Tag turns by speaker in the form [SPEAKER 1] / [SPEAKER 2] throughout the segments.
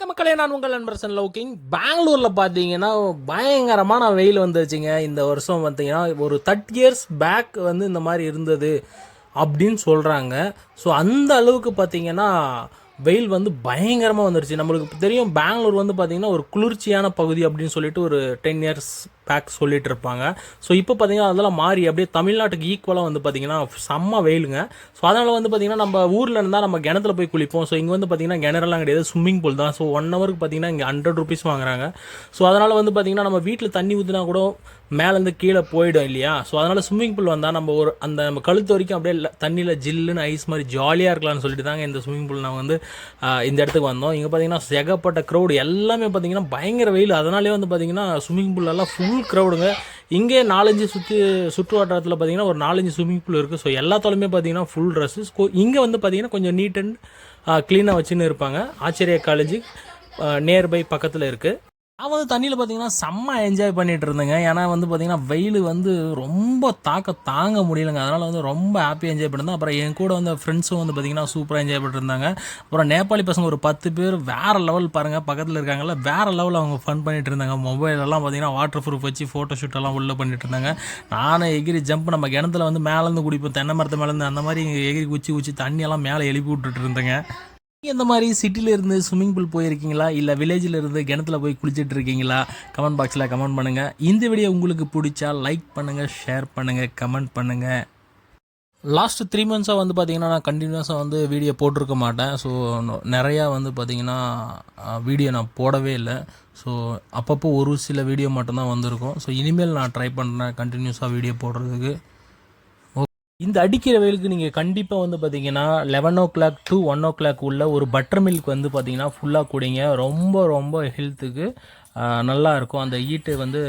[SPEAKER 1] வணக்க மக்களே நான் உங்கள் அன்பரசன் லோக்கிங் பெங்களூரில் பார்த்தீங்கன்னா பயங்கரமான வெயில் வந்துருச்சுங்க. இந்த வருஷம் பார்த்தீங்கன்னா ஒரு தேர்ட்டி இயர்ஸ் பேக் வந்து இந்த மாதிரி இருந்தது அப்படின்னு சொல்கிறாங்க ஸோ அந்த அளவுக்கு பார்த்தீங்கன்னா வெயில் வந்து பயங்கரமாக வந்துருச்சு. நம்மளுக்கு தெரியும் பெங்களூர் வந்து பார்த்தீங்கன்னா ஒரு குளிர்ச்சியான பகுதி அப்படின்னு சொல்லிட்டு ஒரு டென் இயர்ஸ் பேக் சொல்லிட்டு இருப்பாங்க. ஸோ இப்போ பார்த்தீங்கன்னா அதெல்லாம் மாறி அப்படியே தமிழ்நாட்டுக்கு ஈக்குவலாக வந்து பார்த்தீங்கன்னா செம்ம வெயிலுங்க. ஸோ அதனால் வந்து பார்த்தீங்கன்னா நம்ம ஊரில் இருந்தால் நம்ம கிணத்துல போய் குளிப்போம். ஸோ இங்கே வந்து பார்த்தீங்கன்னா கிணறுலாம் கிடையாது. ஸ்விம்மிங் பூல் தான். ஸோ ஒன் ஹவருக்கு பார்த்தீங்கன்னா இங்கே ஹண்ட்ரட் ருபீஸ் வாங்குறாங்க. ஸோ அதனால் வந்து பார்த்தீங்கன்னா நம்ம வீட்டில் தண்ணி ஊற்றினா கூட மேலேருந்து கீழே போயிடும் இல்லையா? ஸோ அதனால் ஸ்விம்மிங் பூல் வந்தால் நம்ம ஒரு அந்த நம்ம கழுத்து வரைக்கும் அப்படியே தண்ணியில் ஜில்லுன்னு ஐஸ் மாதிரி ஜாலியாக இருக்கலாம்னு சொல்லிட்டு தாங்க இந்த ஸ்விம்மிங் பூல் நான் வந்து இந்த இடத்துக்கு வந்தோம். இங்கே பார்த்தீங்கன்னா செகப்பட்ட க்ரௌடு எல்லாமே பார்த்தீங்கன்னா பயங்கர வெயில். அதனாலே வந்து பார்த்தீங்கன்னா ஸ்விம்மிங் பூல்லெல்லாம் ஃபுல் க்ரௌடுங்க இங்கே நாலஞ்சு சுற்றி சுற்று வட்டாரத்தில் பார்த்தீங்கன்னா ஒரு நாலஞ்சு ஸ்விம்மிங் பூல் இருக்குது ஸோ எல்லாத்தாலுமே பார்த்தீங்கன்னா ஃபுல் ட்ரெஸ்ஸு இங்கே வந்து பார்த்தீங்கன்னா கொஞ்சம் நீட் அண்ட் க்ளீனாக வச்சுன்னு இருப்பாங்க. ஆச்சரிய காலேஜ் நியர்பை பக்கத்தில் இருக்குது நான் வந்து தண்ணியில் பார்த்தீங்கன்னா செம்ம என்ஜாய் பண்ணிட்டு இருந்தேங்க. ஏன்னா வந்து பார்த்தீங்கன்னா வெயில் வந்து ரொம்ப தாக்க தாங்க முடியலங்க. அதனால் வந்து ரொம்ப ஹாப்பியாக என்ஜாய் பண்ணிருந்தேன் அப்புறம் என் கூட வந்து ஃப்ரெண்ட்ஸும் வந்து பார்த்தீங்கன்னா சூப்பராக என்ஜாய் பண்ணிருந்தாங்க. அப்புறம் நேபாளி பசங்க ஒரு பத்து பேர் வேறு லெவல் பாருங்கள் பக்கத்தில் இருக்காங்கல்ல வேறு லெவலில் அவங்க ஃபன் பண்ணிட்டு இருந்தாங்க. மொபைலெல்லாம் பார்த்தீங்கன்னா வாட்டர் ப்ரூஃப் வச்சு ஃபோட்டோ ஷூட்டெல்லாம் உள்ளே பண்ணிட்டு இருந்தாங்க. நானும் எகிரி ஜம்ப் நம்ம கிணத்துல வந்து மேலேருந்து குடிப்போம். தென்னை மரத்து மேலேருந்து அந்த மாதிரி எகிரி குச்சி குச்சி தண்ணியெல்லாம் மேலே எழுப்பி விட்டுட்டு இருந்தேங்க. இந்த மாதிரி சிட்டில இருந்து ஸ்விம்மிங் பூல் போயிருக்கீங்களா? இல்லை வில்லேஜில் இருந்து கிணத்துல போய் குளிச்சுட்டு இருக்கீங்களா? கமெண்ட் பாக்ஸில் கமெண்ட் பண்ணுங்கள் இந்த வீடியோ உங்களுக்கு பிடிச்சா லைக் பண்ணுங்கள் ஷேர் பண்ணுங்கள் கமெண்ட் பண்ணுங்கள் லாஸ்ட் த்ரீ மந்த்ஸாக வந்து பார்த்தீங்கன்னா நான் கண்டினியூஸாக வந்து வீடியோ போட்டிருக்க மாட்டேன். ஸோ நிறையா வந்து பார்த்தீங்கன்னா வீடியோ நான் போடவே இல்லை. ஸோ அப்பப்போ ஒரு சில வீடியோ மட்டும்தான் வந்திருக்கும். ஸோ இனிமேல் நான் ட்ரை பண்ணுறேன் கண்டினியூஸாக வீடியோ போடுறதுக்கு. இந்த அடிக்கிற வெயிலுக்கு நீங்கள் கண்டிப்பாக வந்து பார்த்தீங்கன்னா eleven o'clock to one o'clock உள்ள ஒரு பட்டர் மில்க் வந்து பார்த்தீங்கன்னா ஃபுல்லாக குடிங்க. ரொம்ப ரொம்ப ஹெல்த்துக்கு நல்லா இருக்கும். அந்த ஈட்டு வந்து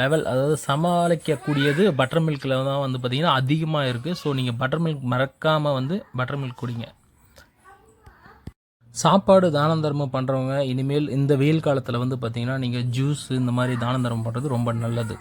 [SPEAKER 1] லெவல் அதாவது சமாளிக்கக்கூடியது பட்டர் மில்கில் தான் வந்து பார்த்திங்கன்னா அதிகமாக இருக்குது ஸோ நீங்கள் பட்டர் மில்க் மறக்காமல் வந்து பட்டர் மில்க் குடிங்க. சாப்பாடு தானம் தர்மம் பண்ணுறவங்க இனிமேல் இந்த வெயில் காலத்தில் வந்து பார்த்தீங்கன்னா நீங்கள் ஜூஸ் இந்த மாதிரி தானம் தர்மம் பண்ணுறது ரொம்ப நல்லது.